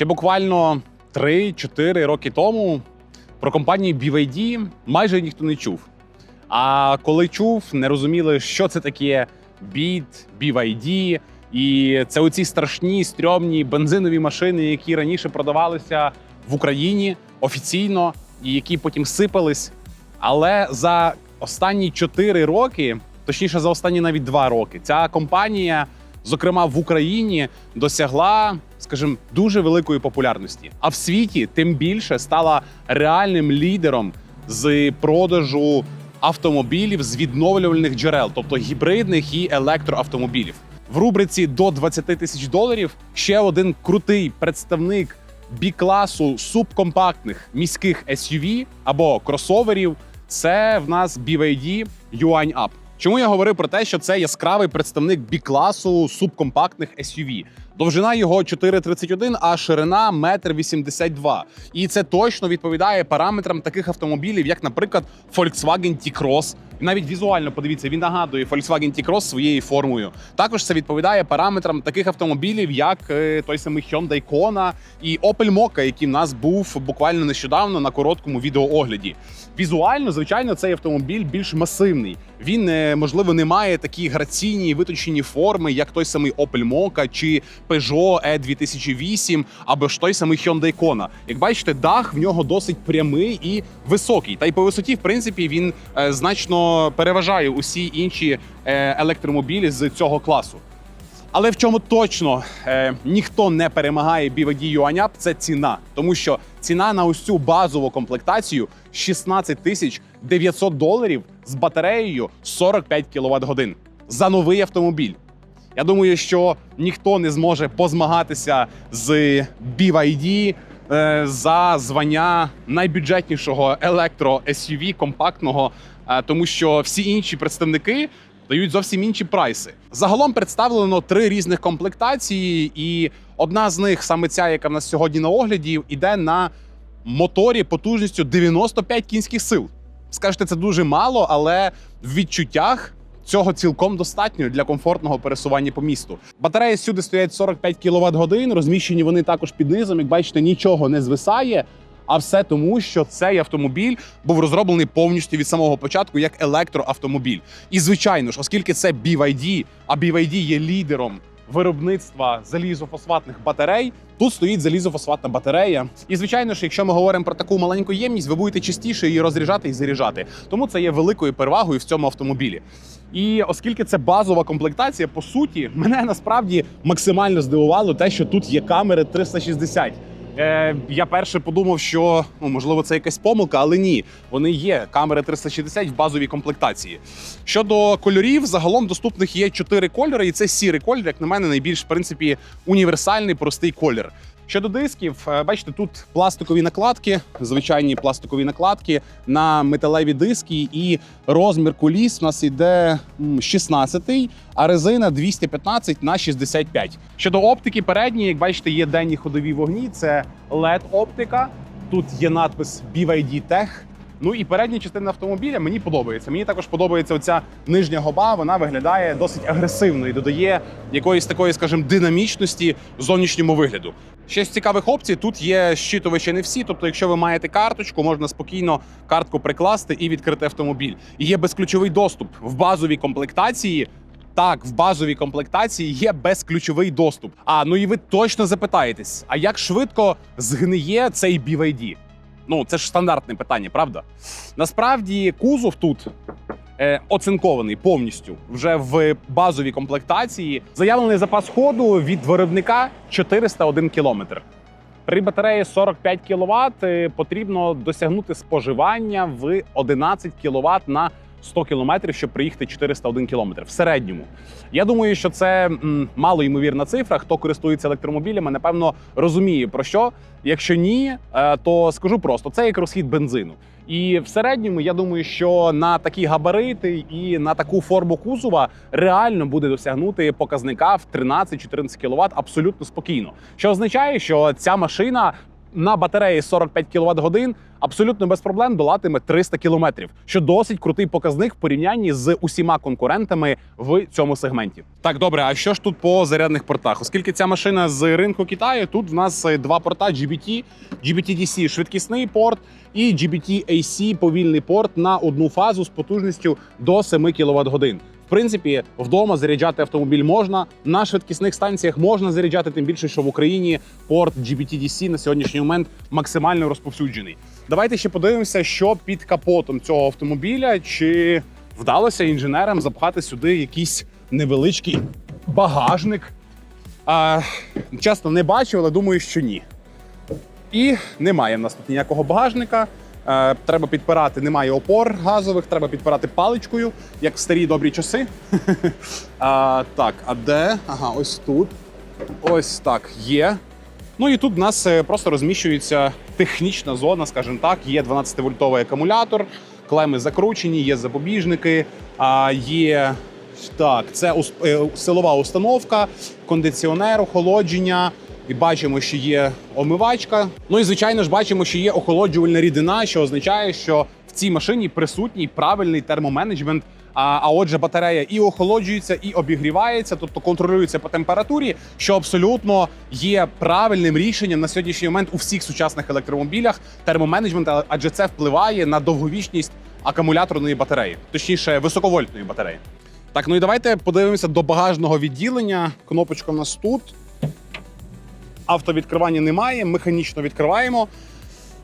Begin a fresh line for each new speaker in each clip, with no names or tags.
Ще буквально 3-4 роки тому про компанію BYD майже ніхто не чув. А коли чув, не розуміли, що це таке BID, BYD. І це оці страшні стрьомні бензинові машини, які раніше продавалися в Україні офіційно, і які потім сипались. Але за останні 4 роки, точніше, за останні навіть 2 роки, ця компанія, зокрема в Україні, досягла, скажімо, дуже великої популярності. А в світі тим більше стала реальним лідером з продажу автомобілів з відновлювальних джерел, тобто гібридних і електроавтомобілів. В рубриці до 20 тисяч доларів ще один крутий представник бі-класу субкомпактних міських SUV або кросоверів. Це в нас BYD Yuan Up. Чому я говорив про те, що це яскравий представник бі-класу субкомпактних SUV? Довжина його 4,31, а ширина 1,82 м. І це точно відповідає параметрам таких автомобілів, як, наприклад, Volkswagen T-Cross. І навіть візуально подивіться, він нагадує Volkswagen T-Cross своєю формою. Також це відповідає параметрам таких автомобілів, як е, той самий Hyundai Kona і Opel Mokka, який в нас був буквально нещодавно на короткому відеоогляді. Візуально, звичайно, цей автомобіль більш масивний. Він е, можливо не має такі граційні виточені форми, як той самий Opel Mokka чи Peugeot E 2008 або ж той самий Hyundai Kona. Як бачите, дах в нього досить прямий і високий. Та й по висоті, в принципі, він е, значно переважає усі інші е, електромобілі з цього класу. Але в чому точно е, ніхто не перемагає BYD Yuanyap, це ціна, тому що ціна на ось цю базову комплектацію 16 тисяч 900 доларів з батареєю 45 кВт годин за новий автомобіль. Я думаю, що ніхто не зможе позмагатися з BYD е, за звання найбюджетнішого електро SUV компактного, е, тому що всі інші представники дають зовсім інші прайси. Загалом представлено три різних комплектації, і одна з них, саме ця, яка в нас сьогодні на огляді, іде на моторі потужністю 95 кінських сил. Скажете, це дуже мало, але в відчуттях. Цього цілком достатньо для комфортного пересування по місту. Батареї сюди стоять 45 кВт годин. Розміщені вони також під низом. Як бачите, нічого не звисає. А все тому, що цей автомобіль був розроблений повністю від самого початку як електроавтомобіль. І звичайно ж, оскільки це BYD, а BYD є лідером виробництва залізофосфатних батарей. Тут стоїть залізофосфатна батарея. І звичайно ж, якщо ми говоримо про таку маленьку ємність, ви будете частіше її розряджати і заряджати. Тому це є великою перевагою в цьому автомобілі. І оскільки це базова комплектація, по суті, мене насправді максимально здивувало те, що тут є камери 360. Е, я перше подумав, що ну, можливо це якась помилка, але ні, вони є. Камери 360 в базовій комплектації. Щодо кольорів, загалом доступних є чотири кольори, і це сірий колір, як на мене, найбільш в принципі універсальний простий колір. Щодо дисків, е, бачите, тут пластикові накладки, звичайні пластикові накладки на металеві диски, і розмір куліс у нас іде 16, а резина 215 на 65. Щодо оптики передньої, як бачите, є денні ходові вогні. Це led оптика. Тут є надпис BYD Tech. Ну і передня частина автомобіля мені подобається. Мені також подобається оця нижня гоба. Вона виглядає досить агресивно і додає якоїсь такої, скажімо, динамічності зовнішньому вигляду. Ще з цікавих опцій тут є щитувачі не всі. Тобто, якщо ви маєте карточку, можна спокійно картку прикласти і відкрити автомобіль. І є безключовий доступ в базовій комплектації. Так, в базовій комплектації є безключовий доступ. А ну і ви точно запитаєтесь: а як швидко згниє цей BYD? Ну, це ж стандартне питання, правда? Насправді, кузов тут оцинкований повністю вже в базовій комплектації. Заявлений запас ходу від виробника 401 кілометр. При батареї 45 кВт потрібно досягнути споживання в 11 кВт на 100 км, щоб приїхати 401 км в середньому. Я думаю, що це м, малоймовірна цифра. Хто користується електромобілями, напевно розуміє про що. Якщо ні, е, то скажу просто: це як розхід бензину. І в середньому я думаю, що на такі габарити і на таку форму кузова реально буде досягнути показника в 13-14 кВт абсолютно спокійно. Що означає, що ця машина на батареї 45 кВт годин абсолютно без проблем долатиме 300 км, що досить крутий показник в порівнянні з усіма конкурентами в цьому сегменті. Так, добре, а що ж тут по зарядних портах? Оскільки ця машина з ринку Китаю, тут в нас е, два порта GBT, GBT-DC швидкісний порт і GBT-AC повільний порт на одну фазу з потужністю до 7 кВт годин. Принципі, вдома заряджати автомобіль можна. На швидкісних станціях можна заряджати, тим більше, що в Україні порт GBT-DC на сьогоднішній момент максимально розповсюджений. Давайте ще подивимося, що під капотом цього автомобіля, чи вдалося інженерам запхати сюди якийсь невеличкий багажник. А, чесно, не бачив, але думаю, що ні. І немає в нас тут ніякого багажника. Е, треба підпирати, немає опор газових, треба підпирати паличкою, як в старі добрі часи. так, а де? Ага, ось тут. Ось так є. Ну і тут в нас е, просто розміщується технічна зона, скажімо так. Є 12-вольтовий акумулятор, клеми закручені, є запобіжники, а є так, це е, силова установка, кондиціонер, охолодження. І бачимо, що є омивачка. Ну і звичайно ж бачимо, що є охолоджувальна рідина, що означає, що в цій машині присутній правильний термоменеджмент. А, а отже, батарея і охолоджується, і обігрівається, тобто контролюється по температурі, що абсолютно є правильним рішенням на сьогоднішній момент у всіх сучасних електромобілях. Термоменеджмент, адже це впливає на довговічність акумуляторної батареї, точніше високовольтної батареї. Так, ну і давайте подивимося до багажного відділення. Кнопочка в нас тут. Автовідкривання немає, механічно відкриваємо.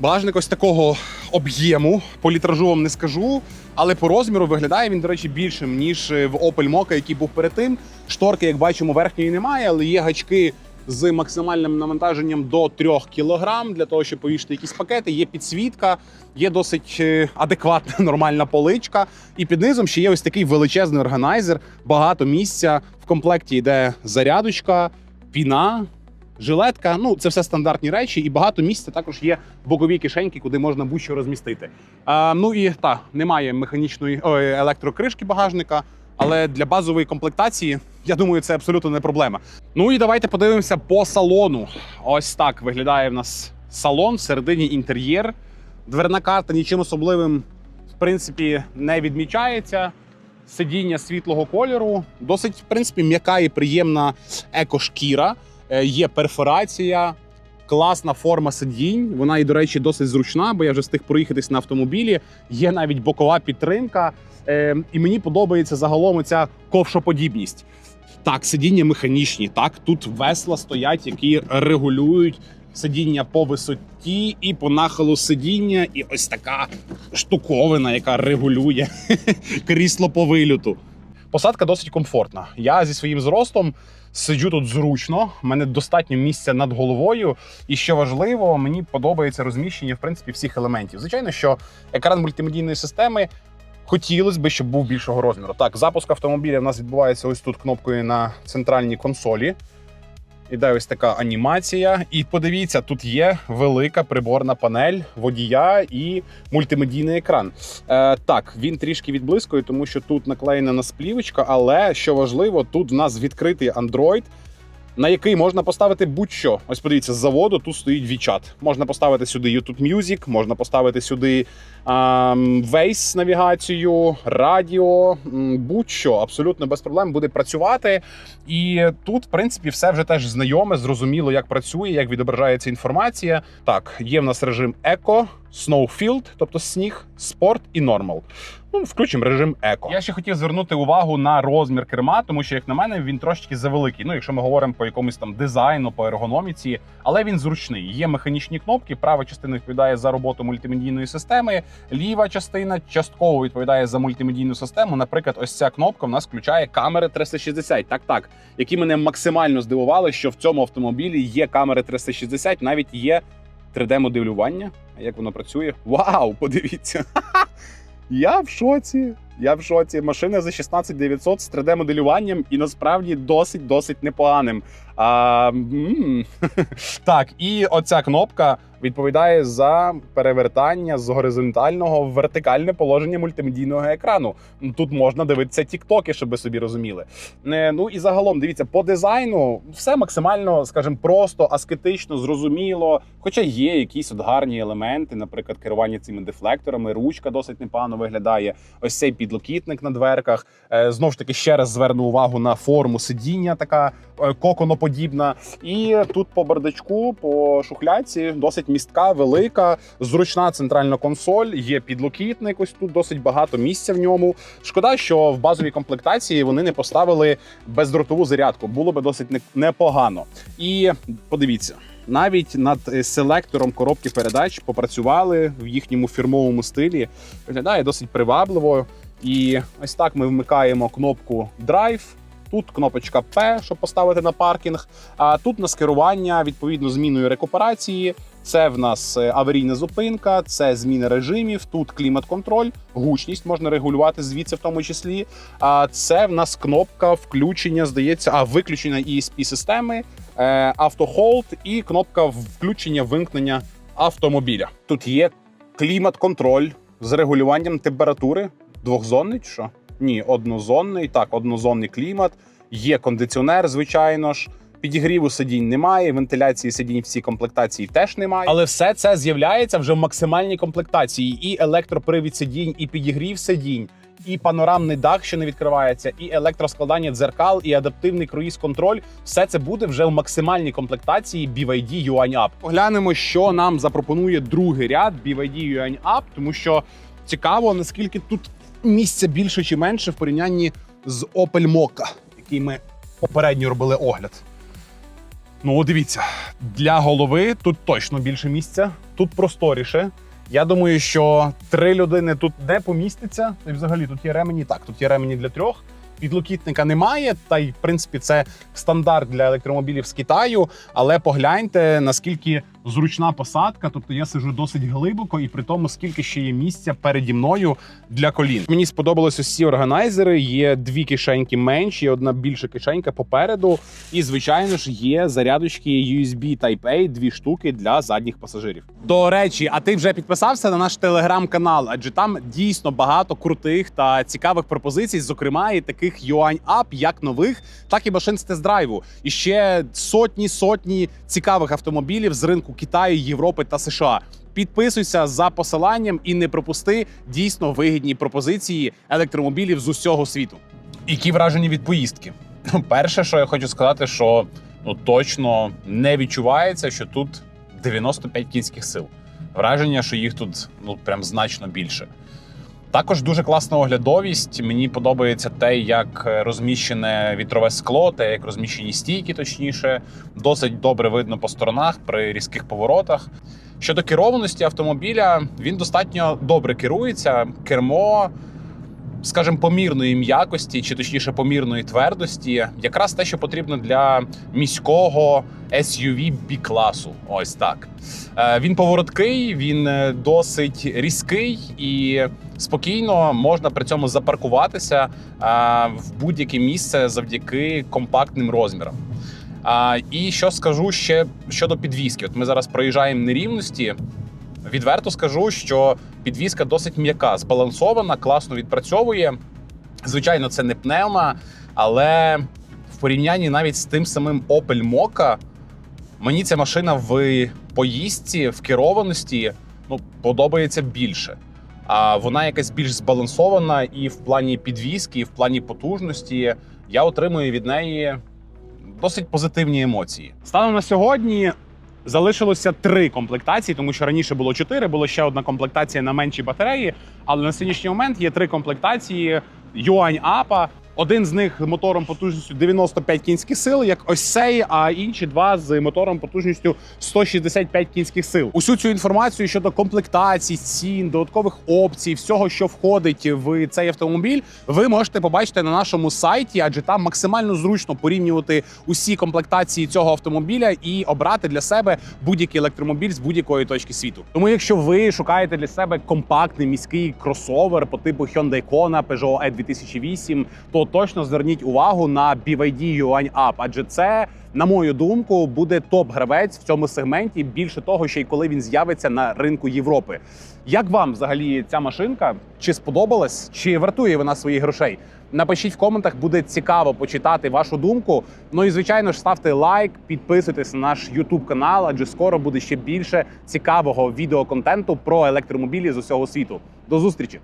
Багажник ось такого об'єму, по літражу вам не скажу, але по розміру виглядає він, до речі, більшим, ніж в Opel Mokka, який був перед тим. Шторки, як бачимо, верхньої немає, але є гачки з максимальним навантаженням до 3 кг для того, щоб повішати якісь пакети. Є підсвітка, є досить е, адекватна нормальна поличка. І під низом ще є ось такий величезний органайзер, багато місця. В комплекті йде зарядочка, піна. Жилетка, ну це все стандартні речі, і багато місця також є бокові кишеньки, куди можна будь-що розмістити. А, ну і та немає механічної ой, електрокришки багажника, але для базової комплектації я думаю, це абсолютно не проблема. Ну і давайте подивимося по салону. Ось так виглядає в нас салон всередині інтер'єр. Дверна карта нічим особливим в принципі не відмічається. Сидіння світлого кольору, досить в принципі м'яка і приємна екошкіра. Е, Є перфорація, класна форма сидінь. Вона і, до речі, досить зручна, бо я вже встиг проїхатись на автомобілі. Є навіть бокова підтримка. Е, І мені подобається загалом ця ковшоподібність. Так, сидіння механічні. Так, тут весла стоять, які регулюють сидіння по висоті і по нахилу сидіння. І ось така штуковина, яка регулює крісло по вилюту. Посадка досить комфортна. Я зі своїм зростом сиджу тут зручно. У мене достатньо місця над головою. І що важливо, мені подобається розміщення в принципі всіх елементів. Звичайно, що екран мультимедійної системи. Хотілося б, щоб був більшого розміру. Так, запуск автомобіля в нас відбувається ось тут кнопкою на центральній консолі. Іде ось така анімація. І подивіться, тут є велика приборна панель водія і мультимедійний екран. Е, так, він трішки відблискує, тому що тут наклеєна насплівочка, але що важливо, тут в нас відкритий Android, на який можна поставити будь-що. Ось подивіться, з заводу тут стоїть WeChat. Можна поставити сюди YouTube Music, можна поставити сюди Waze навігацію, радіо, будь-що абсолютно без проблем буде працювати. І тут, в принципі, все вже теж знайоме, зрозуміло, як працює, як відображається інформація. Так, є в нас режим Eco, Snowfield, тобто сніг, спорт і нормал. Ну, включимо режим еко. Я ще хотів звернути увагу на розмір керма, тому що, як на мене, він трошки завеликий. Ну, якщо ми говоримо по якомусь там дизайну, по ергономіці, але він зручний. Є механічні кнопки. Права частина відповідає за роботу мультимедійної системи, ліва частина частково відповідає за мультимедійну систему. Наприклад, ось ця кнопка в нас включає камери 360. Так, так, які мене максимально здивували, що в цьому автомобілі є камери 360, навіть є 3D-моделювання. А як воно працює? Вау! Подивіться! Я в шоці. Я в шоці. Машина за 16900 з 3D-моделюванням і насправді досить досить непоганим. А, так, і оця кнопка відповідає за перевертання з горизонтального в вертикальне положення мультимедійного екрану. Тут можна дивитися тіктоки, щоб ви собі розуміли. Е, Ну і загалом дивіться по дизайну, все максимально, скажімо, просто аскетично, зрозуміло. Хоча є якісь от гарні елементи, наприклад, керування цими дефлекторами, ручка досить непогано виглядає. Ось цей підлокітник на дверках. Е, Знову ж таки, ще раз зверну увагу на форму сидіння, така е, коконоподібна. І тут по бардачку, по шухляці, досить містка, велика, зручна центральна консоль. Є підлокітник. Ось тут досить багато місця в ньому. Шкода, що в базовій комплектації вони не поставили бездротову зарядку. Було би досить непогано. І подивіться. Навіть над е, селектором коробки передач попрацювали в їхньому фірмовому стилі. Виглядає досить привабливо. І ось так ми вмикаємо кнопку Drive. Тут кнопочка P, щоб поставити на паркінг. А тут на скерування відповідно зміною рекуперації. Це в нас е, аварійна зупинка, це зміна режимів. Тут клімат-контроль, гучність можна регулювати звідси, в тому числі. А це в нас кнопка включення, здається, а виключення esp системи, е, автохолд і кнопка включення вимкнення автомобіля. Тут є клімат-контроль з регулюванням температури. Двохзонний чи що? Ні, однозонний. Так, однозонний клімат. Є кондиціонер, звичайно ж. Підігріву сидінь немає, вентиляції сидінь в цій комплектації теж немає. Але все це з'являється вже в максимальній комплектації: і електропривід сидінь, і підігрів сидінь, і панорамний дах, що не відкривається, і електроскладання дзеркал, і адаптивний круїз-контроль. Все це буде вже в максимальній комплектації BYD Yuan Up. Поглянемо, що нам запропонує другий ряд BYD Yuan Up, тому що цікаво, наскільки тут місця більше чи менше в порівнянні з Opel Mokka, який ми попередньо робили огляд. Ну, дивіться, для голови тут точно більше місця, тут просторіше. Я думаю, що три людини тут не поміститься. І взагалі тут є ремені. Так, тут є ремені для трьох. Підлокітника немає, та й в принципі це стандарт для електромобілів з Китаю. Але погляньте, наскільки зручна посадка. Тобто я сижу досить глибоко, і при тому, скільки ще є місця переді мною для колін. Мені сподобалися ось ці органайзери. Є дві кишеньки менші, одна більша кишенька попереду. І звичайно ж є зарядочки USB Type-A, дві штуки для задніх пасажирів. До речі, а ти вже підписався на наш телеграм-канал? Адже там дійсно багато крутих та цікавих пропозицій, зокрема і таких юань ап, як нових, так і машин з тест-драйву. І ще сотні сотні цікавих автомобілів з ринку Китаю, Європи та США. Підписуйся за посиланням і не пропусти дійсно вигідні пропозиції електромобілів з усього світу. Які враження від поїздки? Ну, Перше, що я хочу сказати, що ну точно не відчувається, що тут 95 кінських сил. Враження, що їх тут ну прям значно більше. Також дуже класна оглядовість. Мені подобається те, як розміщене вітрове скло, те, як розміщені стійки, точніше, досить добре видно по сторонах при різких поворотах. Щодо керованості автомобіля, він достатньо добре керується. Кермо, скажімо, помірної м'якості, чи точніше помірної твердості, якраз те, що потрібно для міського SUV B-класу. Ось так. Е, Він повороткий, він е, досить різкий і спокійно можна при цьому запаркуватися е, в будь-яке місце завдяки компактним розмірам. А, і що скажу ще щодо підвіски. От ми зараз проїжджаємо нерівності. Відверто скажу, що підвіска досить м'яка, збалансована, класно відпрацьовує. Звичайно, це не пневма, але в порівнянні навіть з тим самим Opel Mokka, мені ця машина в поїздці, в керованості ну, подобається більше. А вона якась більш збалансована і в плані підвіски, і в плані потужності. Я отримую від неї досить позитивні емоції. Станом на сьогодні залишилося три комплектації, тому що раніше було чотири, було ще одна комплектація на менші батареї. Але на сьогоднішній момент є три комплектації юань апа. Один з них з мотором потужністю 95 кінських сил, як ось цей, а інші два з мотором потужністю 165 кінських сил. Усю цю інформацію щодо комплектацій, цін, додаткових опцій, всього, що входить в цей автомобіль, ви можете побачити на нашому сайті, адже там максимально зручно порівнювати усі комплектації цього автомобіля і обрати для себе будь-який електромобіль з будь-якої точки світу. Тому, якщо ви шукаєте для себе компактний міський кросовер по типу Hyundai Kona, Peugeot E 2008, то точно зверніть увагу на BYD Yuan Up, адже це, на мою думку, буде топ-гравець в цьому сегменті. Більше того, ще й коли він з'явиться на ринку Європи. Як вам взагалі ця машинка? Чи сподобалась, чи вартує вона своїх грошей? Напишіть в коментах, буде цікаво почитати вашу думку. Ну і звичайно ж ставте лайк, підписуйтесь на наш YouTube канал, адже скоро буде ще більше цікавого відеоконтенту про електромобілі з усього світу. До зустрічі!